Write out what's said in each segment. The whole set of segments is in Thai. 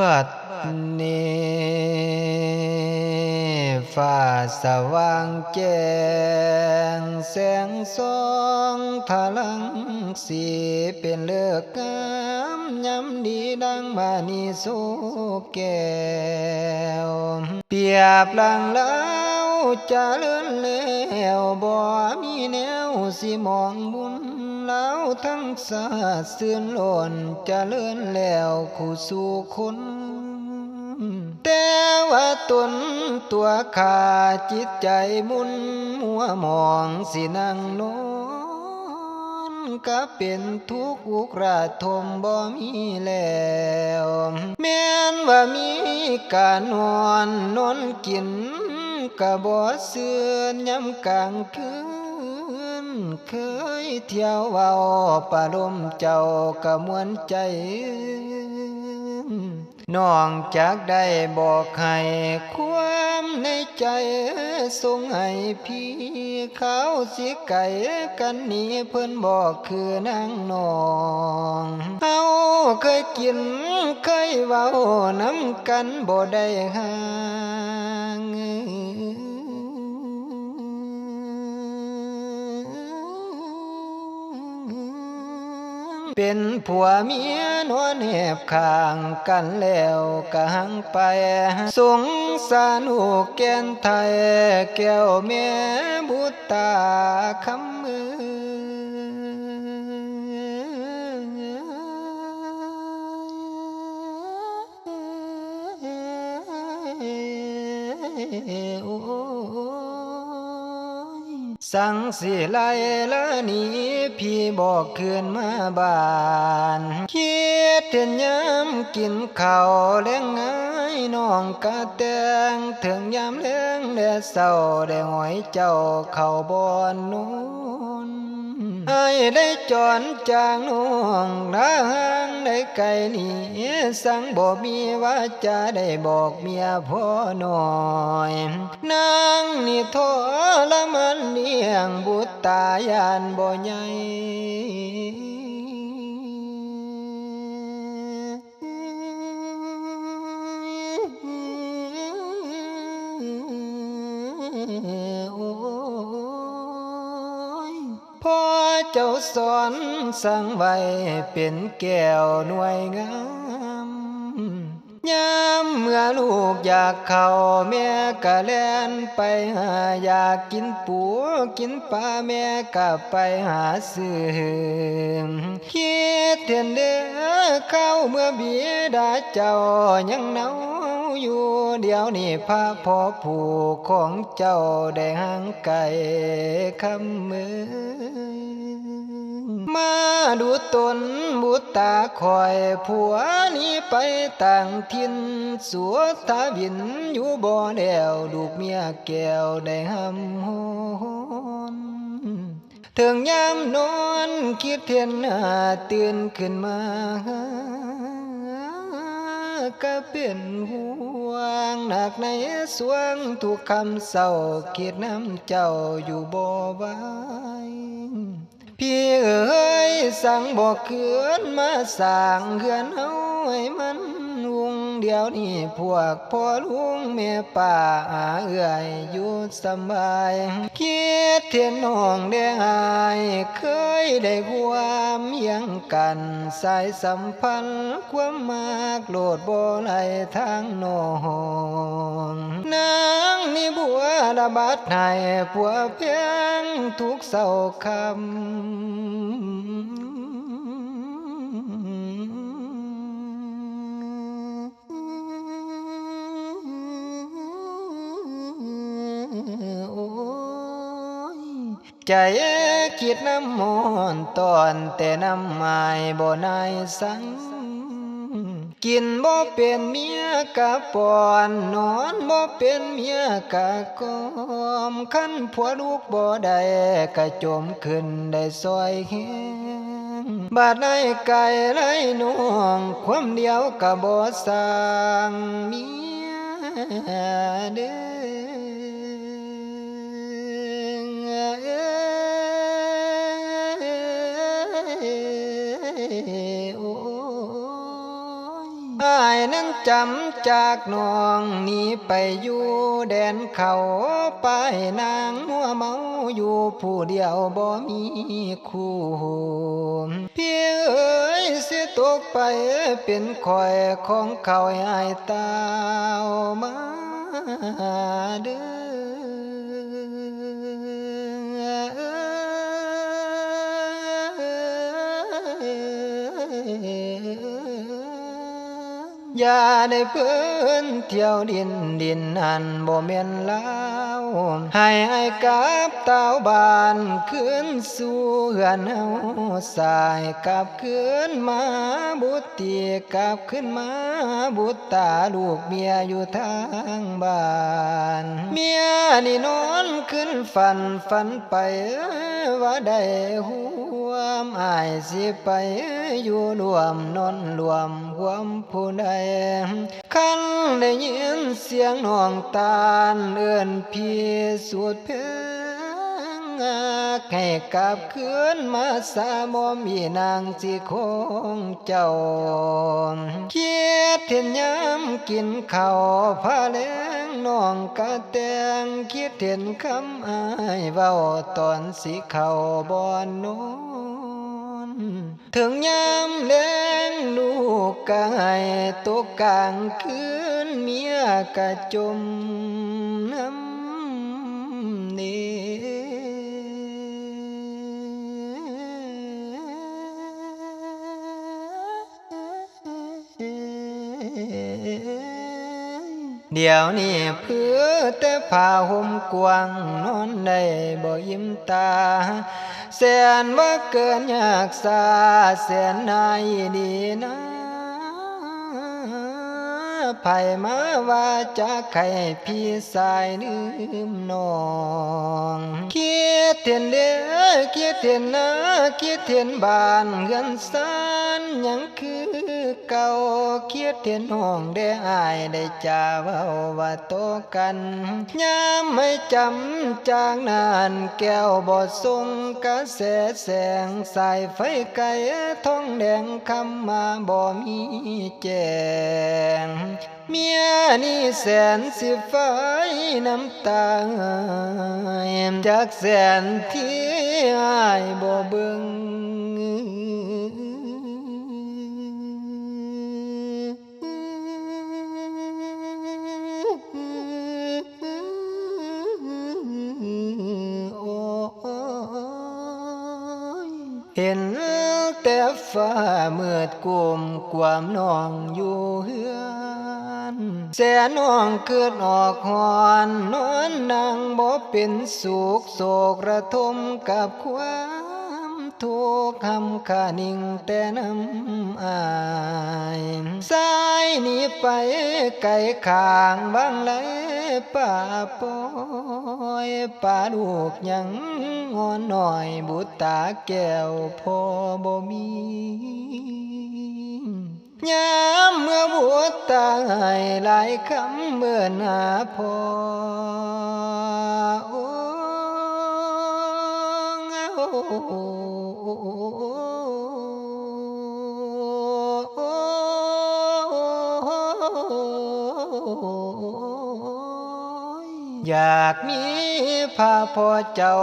บัดนี้ฟ้าสว่างแจ้ง แสงสองทะลังสีเป็นเลือกงามยำดีดังมานีสุแก้ว เปียบลังแล้วจะเลื่อนแล้วบ่มีแนวสิมองบุญ แล้วทั้งสาเสื่อนหล่นจะเลื่อนแล้วคู่สู่คนแต่ว่าตนตัวขาจิตใจมุนมัวมองสินังนอนก็เป็นทุกข์อุกราทมบ่มีแล้วแม้นว่ามีการนอนนอนกินก็บ่เสื่อนยามกลางคืน เคยเที่ยวเว้าปาลมเจ้าก็มวนใจน้องจากได้บอกให้ความในใจส่งให้พี่เขาสิไก่กันนี้เพิ่นบอกคือนางนองเฮาเคยกินเคยเว้าน้ำกันบ่ได้ห่าง เป็นผัวเมียนวนแหบข้างกันแล้วกะหังไป สงสารหูกแกนไทย แก้วแม่บุตตาคำมือ สังสิไลละหนีพี่บอกคืนมาบ้าน คิดเห็นยามกินข้าวแล้งไงน้องกะแตงถึงยามแล้งแดดเศร้าได้หอยเจ้าเข้าบอนนู้ ไอ้ได้จอนจางน้องนางได้ไกลหนีสังบ่มีว่าจะได้บอกเมียพ่อหน่อยนางนี่ทอละมันเลี้ยงบุตรตายานบ่ใหญ่ เจ้าสอนสั่งไว้เป็นแก้วหน่วยงามยามเมื่อลูกอยากเข้าแม่ก็แล่นไปหาอยากกินปูกินปลาแม่ก็ไปหาซื้อคิดเห็นเด้อเข้าเมื่อบิดาเจ้ายังเนาอยู่เดี๋ยวนี้พระพ่อผู้ของเจ้าได้ห่างไกลคำมือ มาดูตนบุตรตาคอยผัวนี้ไปต่างทินสัวตาบินอยู่บ่อแดวดูกเมียแก้วได้หำหนถึงยามนอนคิดเห็นหาตื่นขึ้นมาก็เป็นห่วงหนักในสวงทุกคำเศร้าคิดน้ำเจ้าอยู่บ่ไหว พี่เอ๋ยสั่งบอกเขือนมาสั่งเกือนเอาให้มัน เดียวนี่พวกพ่อลุงแม่ป้าเอื่อยอยู่สบายคิดเทียนน้องแดงอายเคยได้ความยังกันสายสัมพันธ์ความมากโลดบ่ไหลทางนองนางนี่บัวระบาดให้ผัวเพียงทุกเศร้าคำ ใจคิดน้ำมนตอนแต่น้ำไม้บ่นายสัง กินบ่เป็นเมียกะปอนนอนบ่เป็นเมียกะกอมคันผัวลูกบ่ได้กะจมขึ้นได้ซอยแหงบาดในไก่ไรน้องความเดียวกะบ่สร้างเมียเด้อายนั้นจำจากน้องหนีไปอยู่แดนเขาไปนางมัวเมาอยู่ผู้เดียวบ่มีคู่พี่เอ๋ยสิตกไปเป็นคอยของเขาไอ้ตาวมาเด้อ อย่าได้เพิ่นเที่ยวดินดินหันบ่แม่นลาวให้ไอ้กับเต้าบ้านคืนสู่เฮือนเฮาสายกลับคืนมาบุตรีกลับขึ้นมาบุตตาลูกเมียอยู่ทางบ้านเมียนี่นอนขึ้นฝันฝันไปว่าได้หัวมอายสิไปอยู่รวมนอนรวมหวามผู้ใดคันได้ยินเสียงน้องตาลเอื้อนพี่สวดเพลงให้กลับคืนมาสามอมีนางสิคงเจ้าเคียดเห็นยามกินข้าวพาแลงน้องกะแตงคิดเห็นคำอายเว้าตอนสิเข้าบ่อนนอน ถึงยามแลงลูกกายตกกลางคืนเมียกะจมน้ำเนเดี๋ยวนี้เพื่อแต่ผ้าห่มกวางนอนได้บ่ยิ้มตา แสนว่าเกินอยากสาแสนนายดีนะ ไผมาว่าจะใครพี่สายลืมน้องคิดเห็นเด้อคิดเห็นนะคิดเห็นบ้านเงินสานยังคือเก่าคิดเห็นห้องได้อายได้จาเว้าว่าโตกันยามไม่จำจางนานแก้วบ่ทรงกระแสแสงสายไฟไกลทองแดงคำมาบ่มีแจงเมียนี่แสนสิไฟน้ำตาจากแสนที่อายบ่เบิ่งเห็นแต่ฟ้ามืดกุมความนองอยู่เฮือ แสนน้องเกิดออกหอนนอนนั่งบ่เป็นสุขโศกระทมกับความทุกข์คำขานิ่งแต่น้ำอายสายหนี้ไปไกลข้างบางไหลป่าปอยป่าลูกยังงอนหน่อยบุตตาแก้วพอบ่มี ยามเมื่อบัวตายหลายคำเมื่อนาพอออยากมีพาพ่อเจ้า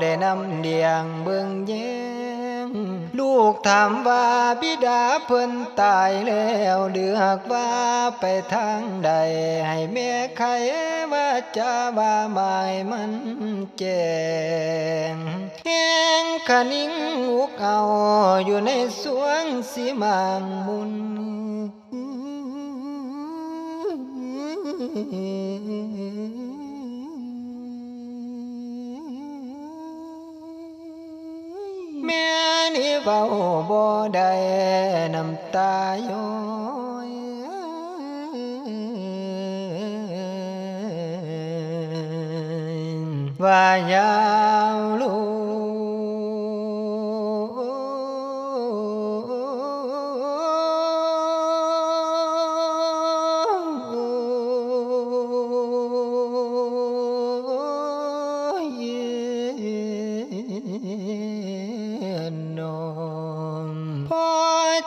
ได้นำเลียงเบิ่งแยง ลูกถามว่าบิดาเพิ่นตายแล้วเลือกว่าไปทางใด ให้แม่ใครว่าจะว่าหมายมันแจ้งแห้งขนิ่งอุกเอาอยู่ในสวงสีมางมุน ม่นี่เบาบ่ได้น้ำตาย้อยว่ายา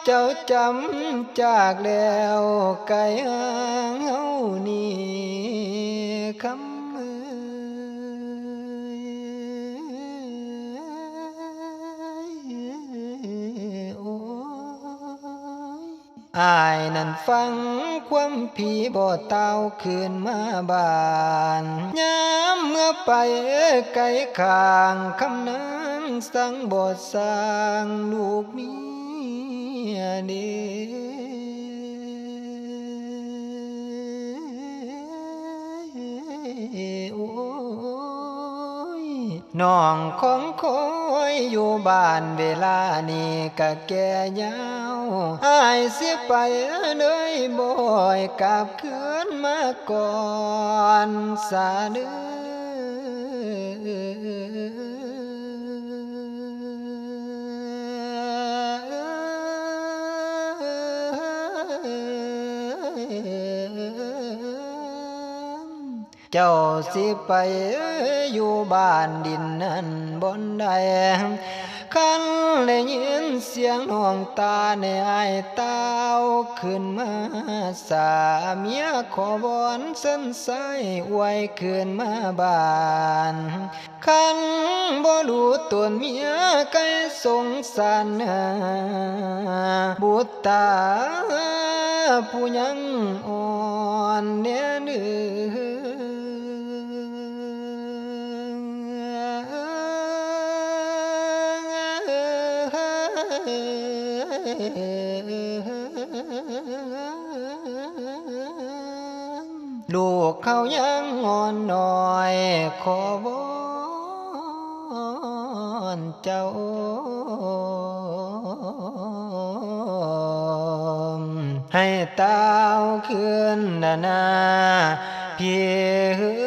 เจ้าจำจากแล้วไกลห่างเฮานี่คำเอ่ยโอ้ยอายนั่นฟังความผีบ่เตาคืนมาบานยามเมื่อไปไกลข้างคำนั้นสั่งบ่สร้างลูกมี โอ้ยน้องของคอยอยู่บ้านเวลานี้กะแก่ยาวอายเสียไปเลยบ่อยกลับคืนมาก่อนสาเด้อ เจ้าสิไปอยู่บ้านดินนั้นบนใดคันได้ยินเสียงน้องตาในไอายเต้าขึ้นมาสาเมียขอวอนเส้นสายอวยขึ้นมาบ้านคันบ่รู้ตัวเมียไกลสงสารบุตรตาผู้ยังอ่อนเนียเนื้ลู กเขายังอ่อนน้อย ขอวอนเจ้าให้เต้าขึ้นนานาเพีย